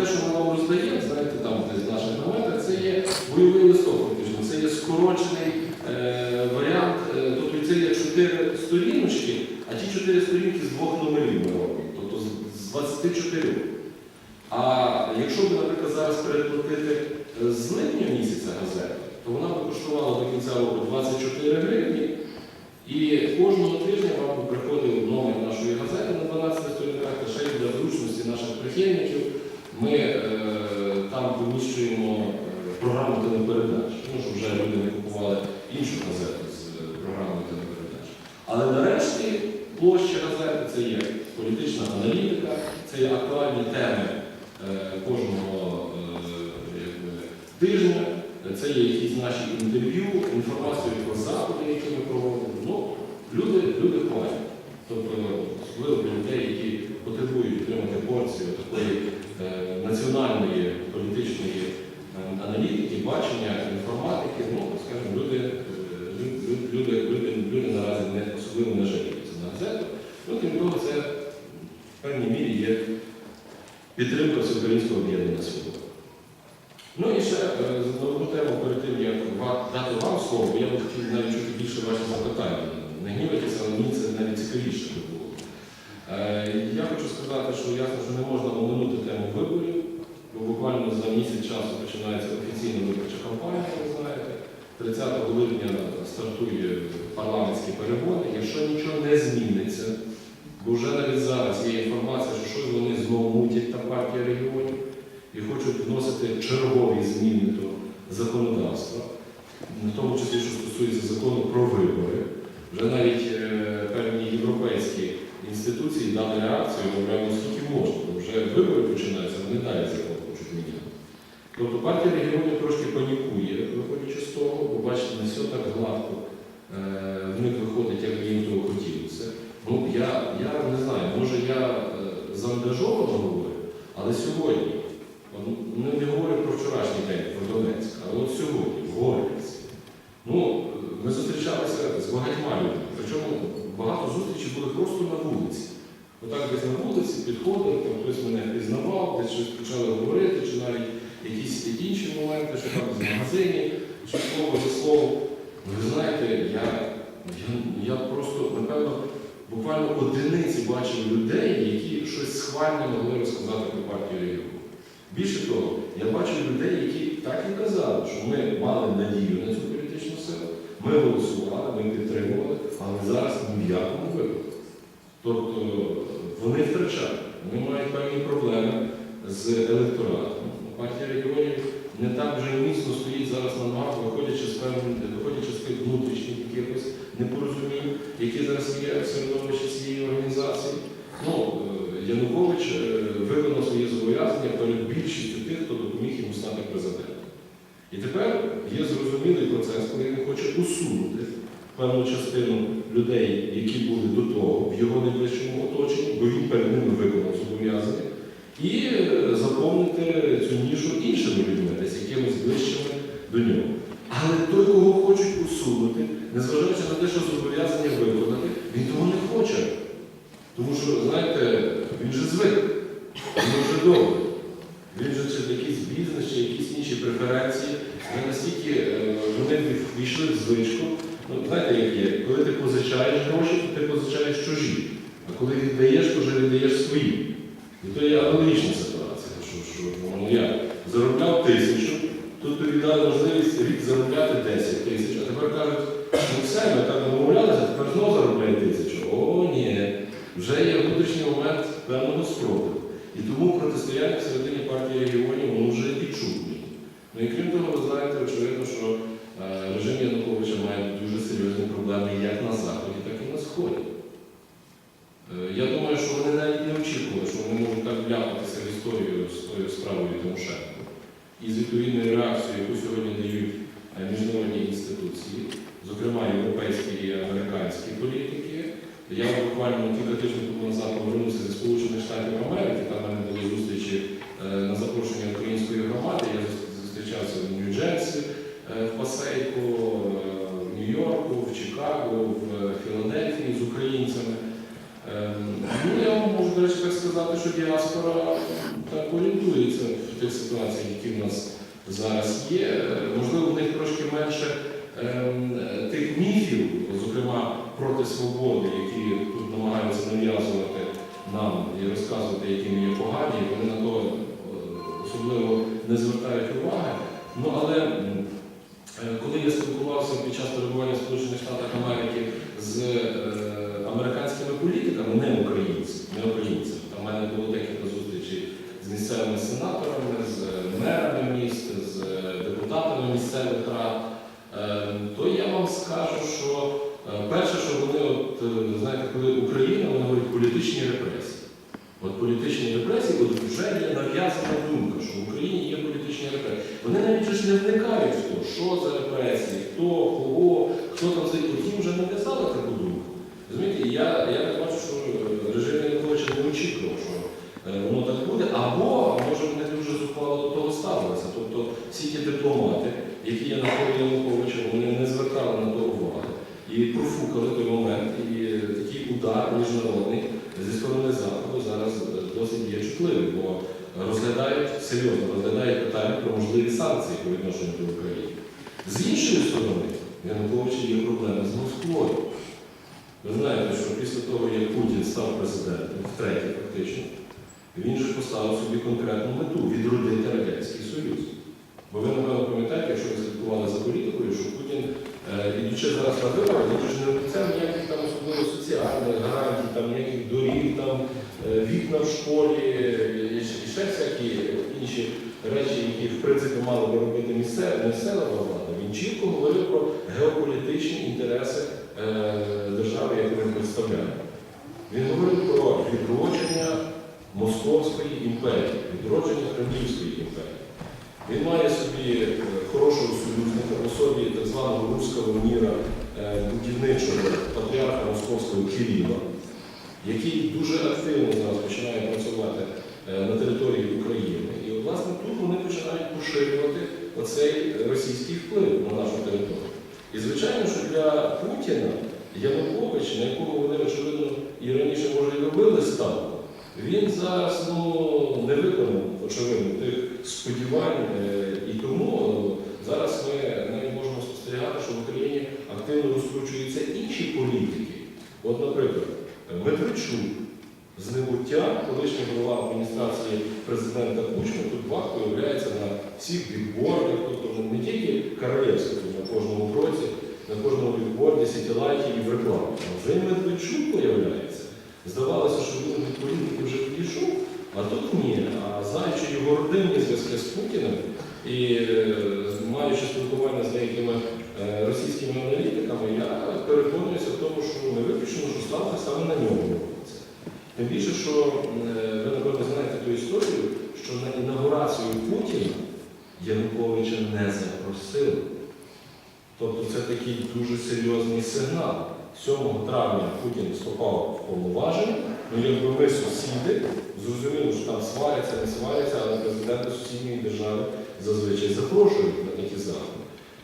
те, що ми вам роздаємо, знаєте, там десь в наших це є бойовий листок фактично, це є скорочений е, варіант, е, тобто це є чотири сторіночки, а ті чотири сторінки з двох номерів ми робимо, тобто з, з 24. А якщо б, наприклад, зараз переплатити е, з липня місяця газету, то вона б коштувала до кінця року 24 гривні. І кожного тижня вам приходив номер нашої газети на 12 сторінках, та ще й для зручності наших прихильників. Програму телепередач, тому що вже люди не купували іншу газету з е, програмою телепередач. Але нарешті площа газети це є політична аналітика, це є актуальні теми е, кожного е, тижня, це є якісь наші інтерв'ю, інформацію про заходи, які ми проводимо. Ну, люди, люди хвалять. Тобто, особливо для людей, які потребують отримати порцію такої національної політичної аналітики, бачення, інформатики, ну, скажімо, люди, е, лю- лю- люди, люди, люди наразі не особливо не жаліються на газету. Ну, крім того, це в певній мірі є підтримка всеукраїнського об'єднання свободи. Ну і ще е, на одну тему перед тим, як дати вам слово, я б хотів навіть чути більше ваші запитання. Не гнівайтеся, але мені це навіть цікавіше би було. Е, Я хочу сказати, що ясно, що не можна оминути тему виборів, бо буквально за місяць часу починається офіційна виборча кампанія, ви знаєте. 30 липня стартує парламентські перегони. Якщо нічого не зміниться, бо вже навіть зараз є інформація, що щось вони знову мутять та партія регіонів і хочуть вносити чергові зміни до законодавства, в тому числі, що стосується закону про вибори. Вже навіть е, певні європейські інституції дали реакцію, мовляв, наскільки можна, бо вже вибори починаються, вони далі закон хочуть міняти. Тобто партія регіонів трошки панікує, виходячи з того, бо бачите, не все так гладко е, в них виходить, як їм того хотілося. Ну, я, я не знаю, може я е, заангажовано говорю, але сьогодні, от, не, говорю про вчорашній день, про Донецьк, але от сьогодні, в Горлівці, ну, ми зустрічалися з багатьма людьми, причому багато зустрічей були просто на вулиці. Отак десь на вулиці підходили, там хтось мене пізнавав, десь щось почали говорити, чи навіть якісь інші моменти, що там з магазині, що слово за слово. Ну, Ви знаєте, я, я, я просто, напевно, буквально одиниці бачив людей, які щось схвальне могли розказати про партію регіону. Більше того, я бачив людей, які так і казали, що ми мали надію на цю політичну силу, ми голосували, ми підтримували, але зараз ні в якому випадку. Тобто вони втрачають, вони мають певні проблеми з електоратом. Партія регіонів не так вже міцно стоїть зараз на ногах, виходячи з виходячи з тих внутрішніх якихось непорозумінь, які зараз є в середовищі цієї організації. Ну, е, Янукович е, виконав свої зобов'язання перед більшістю тих, хто допоміг йому стати президентом. І тепер є зрозумілий процес, коли він хоче усунути певну частину людей, які були до того в його найближчому оточенні, бо він перед ними виконав зобов'язання, і е, заповнити цю нішу іншими людьми, десь якимось ближчими до нього. Але той, кого хочуть усунути, незважаючи на те, що зобов'язання виконати, він того не хоче. Тому що, знаєте, він же звик, він вже добре. Він же через якийсь бізнес чи якісь інші преференції, вже настільки е, вони війшли в звичку. Ну, знаєте, як є, коли ти позичаєш гроші, то ти позичаєш чужі. А коли віддаєш, то вже віддаєш свої. І то є аналогічна ситуація. Що, що ну, я заробляв тисячу, тут тобі дали можливість рік заробляти 10 тисяч, а тепер кажуть, ну все, ми так домовлялися, тепер знову заробляй тисячу. О, ні. Вже є внутрішній момент певного спротиву. І тому протистояння всередині партії регіонів воно вже відчутне. Ну і крім того, ви знаєте, очевидно, що е, режим Януковича має дуже серйозні проблеми як на Заході, так і на Сході. Е, Я думаю, що вони навіть не очікували, що вони можуть так вляпатися в історію з тою справою Тимошенко. І з відповідною реакцією, яку сьогодні дають е, міжнародні інституції, зокрема європейські і американські політики. Я буквально кілька тижнів тому назад не звертають уваги. Ну але е, коли я спілкувався під час перебування в Сполучених Штатах Америки з е, американськими політиками, не українцями, не українцями, там мене було декілька зустрічей з місцевими сенаторами, з е, мерами міст, з депутатами місцевих рад, то я вам скажу, що перше, що вони, от, знаєте, коли Україна, вони говорять політичні репресії. От політичні репресії, от вже є нав'язана думка, що в Україні. Вони навіть ж не вникають в те, що за репресії, хто, кого, хто там за їм вже нав'язали таку думку. Розумієте, я, я так бачу, що режим Януковича не очікував, що е, воно так буде, або може вони дуже зухвало до того ставилися. Тобто всі ті дипломати, які є навколо Януковича, вони не звертали на то уваги. І профукали той момент, і такий удар міжнародний зі сторони Заходу зараз е, досить є чутливий, розглядають серйозно розглядають питання про можливі санкції по відношенню до України. З іншої сторони, Януковича є проблеми з Москвою. Ви знаєте, що після того, як Путін став президентом, втретє фактично, він же поставив собі конкретну мету відродити Радянський Союз. Бо ви, напевно, пам'ятаєте, якщо ви слідкували за політикою, що Путін, е, ідучи зараз на вибори, він ж не обіцяв ніяких там особливо соціальних гарантій, там ніяких доріг, там е, вікна в школі е, і ще- і ще всякі інші речі, які в принципі мали би робити місцева, влада. Він чітко говорив про геополітичні інтереси е, держави, яку він представляє. Він говорив про відродження Московської імперії, відродження Кремлівської імперії. Він має собі е, хорошого союзника в особі так званого руського міра е, будівничого патріарха Московського Кирила, який дуже активно зараз починає працювати на території України. І власне тут вони починають поширювати оцей російський вплив на нашу територію. І звичайно, що для Путіна Янукович, на якого вони, очевидно, і раніше може і робили ставку, він зараз ну, не виконав, очевидно, тих сподівань. е, І тому е, зараз ми навіть можемо спостерігати, що в Україні активно розкручуються інші політики. От, наприклад, Медведчук з небуття, колишній голова адміністрації президента Кучми, тут бах появляється на всіх бікбордах, тобто не тільки королівська, тут на кожному кроці, на кожному бікборді, А вже Медведчук появляється. Здавалося, що він від політики вже відійшов, а тут ні. А знаючи його родинні зв'язки з Путіним і е, маючи спілкування з деякими е, російськими аналітиками, я переконуюся в тому, що не виключено, що ставка саме на ньому. Тим більше, що е, ви, напевно, знаєте ту історію, що на інаугурацію Путіна Януковича не запросили. Тобто це такий дуже серйозний сигнал. 7 травня Путін вступав в повноваження, ну якби ми сусіди, зрозуміло, що там сваряться, не сваряться, але президенти сусідньої держави зазвичай запрошують на такі заходи.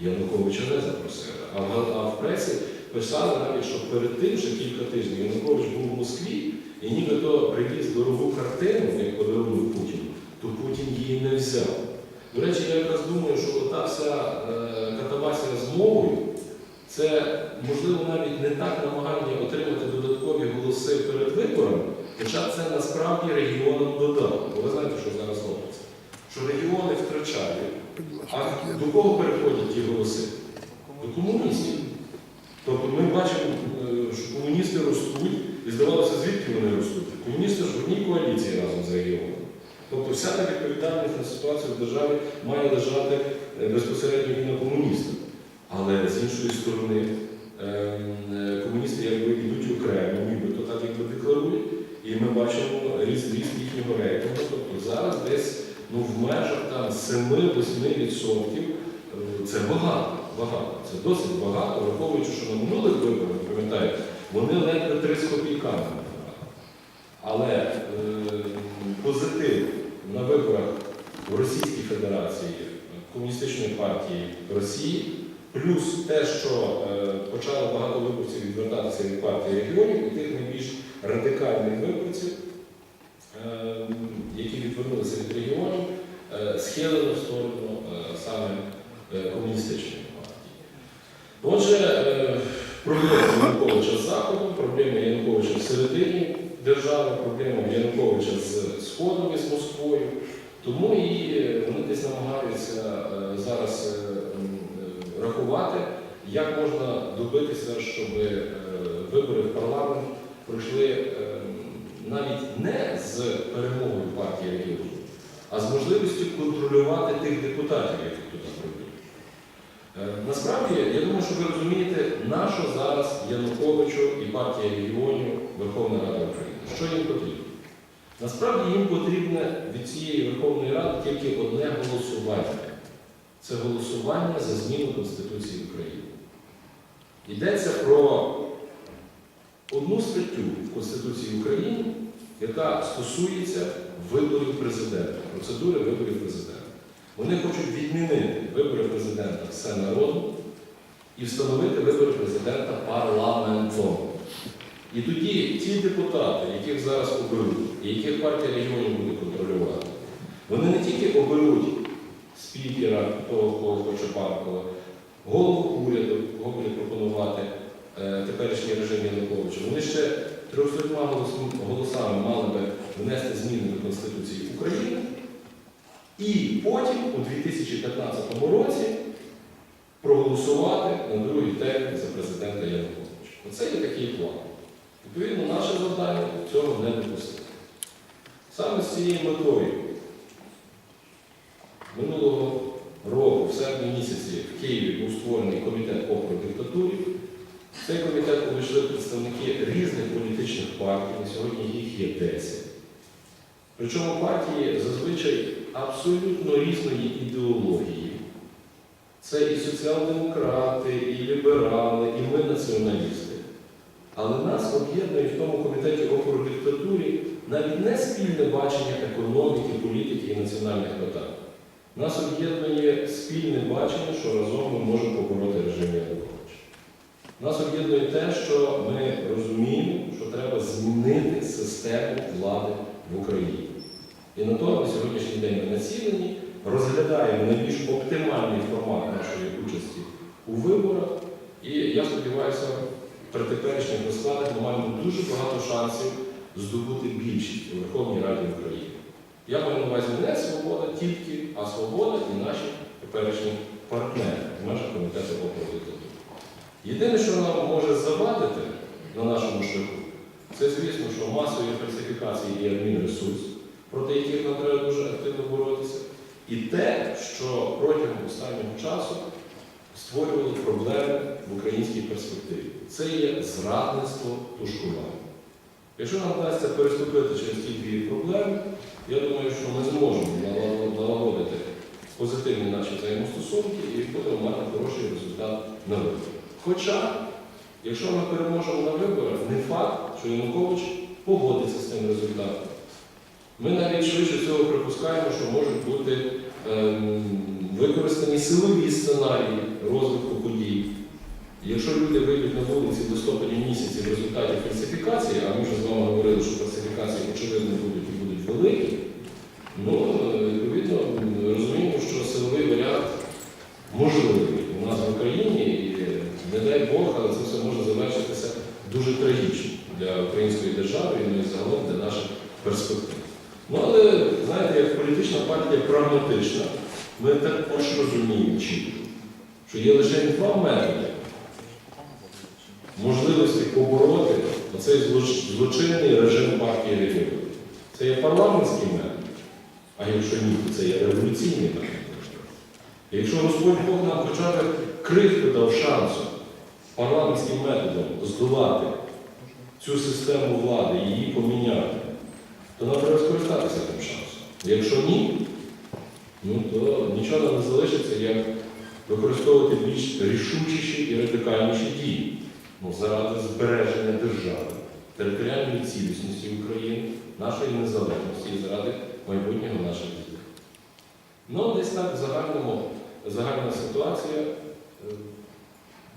Януковича не запросили. А в, пресі писали навіть, що перед тим, ще кілька тижнів, Янукович був в Москві і нібито привіз дорогу картину, як подарунок Путіну, то Путін її не взяв. До речі, я якраз думаю, що ота вся е, катавасія з мовою, це можливо навіть не так намагання отримати додаткові голоси перед виборами, хоча це насправді регіонам додало. Бо ви знаєте, що зараз робиться? Що регіони втрачають. А до кого переходять ті голоси? До комуністів. Тобто ми бачимо, е, що комуністи ростуть, і здавалося, звідки вони ростуть. Комуністи ж в одній коаліції разом з регіоном. Тобто вся та відповідальність на ситуацію в державі має лежати е, безпосередньо і на комуністах. Але з іншої сторони, ем, е, комуністи якби йдуть окремо, нібито так якби декларують, і ми бачимо ріст, ріст їхнього рейтингу. Тобто зараз десь ну, в межах там 7-8% е, це багато, багато. Це досить багато, враховуючи, що на минулих виборах, ви пам'ятаєте, вони ледве 3 з копійками. Але е, позитив на виборах у Російській Федерації Комуністичної партії Росії, плюс те, що е, почало багато виборців відвертатися від партії регіонів і тих найбільш радикальних виборців, е, які відвернулися від регіонів, е, схилено в сторону е, саме е, комуністичної партії. Отже, е, проблеми Януковича з Заходом, проблеми Януковича всередині держави, проблеми Януковича з Сходом і з Москвою. Тому і е, вони десь намагаються е, зараз е, рахувати, як можна добитися, щоб е, вибори в парламент пройшли е, навіть не з перемогою партії регіонів, а з можливістю контролювати тих депутатів, які туди прийдуть. Е, Насправді, я думаю, що ви розумієте, на що зараз Януковичу і партія регіонів Верховна Рада України. Що їм потрібно? Насправді їм потрібне від цієї Верховної Ради тільки одне голосування. Це голосування за зміну Конституції України. Йдеться про одну статтю в Конституції України, яка стосується виборів президента, процедури виборів президента. Вони хочуть відмінити вибори президента все народу і встановити вибори президента парламентом. І тоді ті депутати, яких зараз оберуть, і яких партія регіонів буде контролювати, вони не тільки оберуть спікера, того, кого хоче Паркова, голову уряду, кого буде пропонувати е, теперішній режим Януковича, вони ще 300 голосами мали би внести зміни до Конституції України. І потім, у 2015 році, проголосувати на другий термін за президента Януковича. Оце є такий план. Відповідно, наше завдання цього не допустити. Саме з цією метою минулого серпні місяці, в Києві був створений комітет опору диктатурі. Цей комітет увійшли представники різних політичних партій, на сьогодні їх є 10. Причому партії зазвичай абсолютно різної ідеології. Це і соціал-демократи, і ліберали, і ми націоналісти. Але нас об'єднує в тому комітеті опору диктатурі навіть не спільне бачення економіки, політики і національних питань. Нас об'єднує спільне бачення, що разом ми можемо побороти режим Януковича. Нас об'єднує те, що ми розуміємо, що треба змінити систему влади в Україні. І на то на сьогоднішній день ми націлені, розглядаємо найбільш оптимальний формат нашої участі у виборах. І я сподіваюся, при теперішніх розкладах ми маємо дуже багато шансів здобути більшість у Верховній Раді України. Я маю на увазі не свобода тільки, а свобода і наші теперішні партнери в межах комітету опору Єдине, що нам може завадити на нашому шляху, це, звісно, що масові фальсифікації і адмінресурс, проти яких нам треба дуже активно боротися, і те, що протягом останнього часу створювало проблеми в українській перспективі. Це є зрадництво тушкування. Якщо нам вдасться переступити через ті дві проблеми, я думаю, що ми зможемо налагодити позитивні наші взаємостосунки і будемо мати хороший результат на виборах. Хоча, якщо ми переможемо на виборах, не факт, що Янукович погодиться з тим результатом. Ми навіть швидше всього припускаємо, що можуть бути ем, використані силові сценарії розвитку подій. Якщо люди вийдуть на вулиці в листопаді місяці в результаті фальсифікації, а ми вже з вами говорили, що фальсифікації очевидно будуть і будуть великі, ну, відповідно, розуміємо, що силовий варіант можливий у нас в Україні, і не дай Бог, але це все може завершитися дуже трагічно для української держави і ну, і загалом для наших перспектив. Ну, але, знаєте, як політична партія прагматична, ми також розуміємо що є лише два методи можливості побороти оцей злоч- злочинний режим партії регіонів. Це є парламентський метод, а якщо ні, то це є революційний метод. Якщо Господь Бог нам хоча б крихту дав шансу парламентським методом здолати цю систему влади, її поміняти, то нам треба скористатися тим шансом. Якщо ні, ну, то нічого не залишиться, як використовувати більш рішучіші і радикальніші дії Ну, заради збереження держави, територіальної цілісності України, нашої незалежності і заради майбутнього наших дітей. Ну, десь так загальному, загальна ситуація. Е,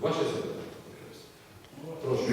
Ваше запитання. Ну, прошу.